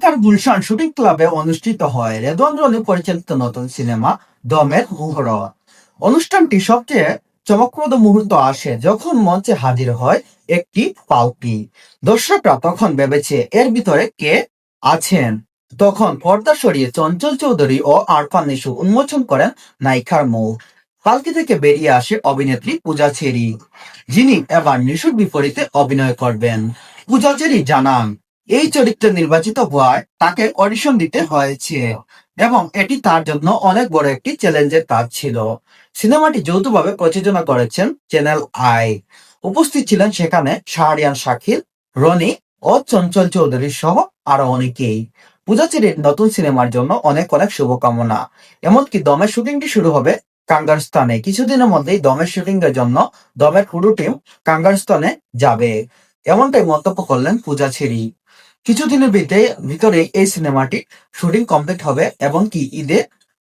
ঢাকার গুলশান শুটিং ক্লাবে অনুষ্ঠিত হয় রেদওয়ান রনি পরিচালিত নতুন সিনেমা দমের মুহূর্ত। অনুষ্ঠানটি সবচেয়ে চমকপ্রদ মুহূর্ত আসে যখন মঞ্চে হাজির হয় একটি পালকি। দর্শকরা তখন ভেবেছে, এর ভিতরে কে আছেন? তখন পর্দা সরিয়ে চঞ্চল চৌধুরী ও আরফান নিশু উন্মোচন করেন নায়িকার মুখ। পালকি থেকে বেরিয়ে আসে অভিনেত্রী পূজা ছেড়ি যিনি এবার নিশুর বিপরীতে অভিনয় করবেন। পূজা চেরি জানান এই চরিত্রে নির্বাচিত হওয়ায় তাকে অডিশন দিতে হয়েছে এবং এটি তার জন্য অনেক বড় একটি চ্যালেঞ্জের কাজ ছিল। সিনেমাটি যৌথভাবে প্রযোজনা করেছেন চ্যানেল আই উপস্থিত ছিলেন সেখানে শাহরিয়ান শাকিল, রনি ও চঞ্চল চৌধুরী সহ আরও অনেকেই। পূজা পূজাচেরির নতুন সিনেমার জন্য অনেক অনেক শুভকামনা। এমনকি দমের শুটিংটি শুরু হবে কাঙ্গারস্তানে। কিছুদিনের মধ্যেই দমের শুটিং এর জন্য দমের পুরো টিম কাঙ্গারস্তানে যাবে। এমনটাই মন্তব্য করলেন পূজা ছেড়ি কিছুদিনের ভিতরে ভিতরে এই সিনেমাটি শুটিং কমপ্লিট হবে এবং কি ঈদে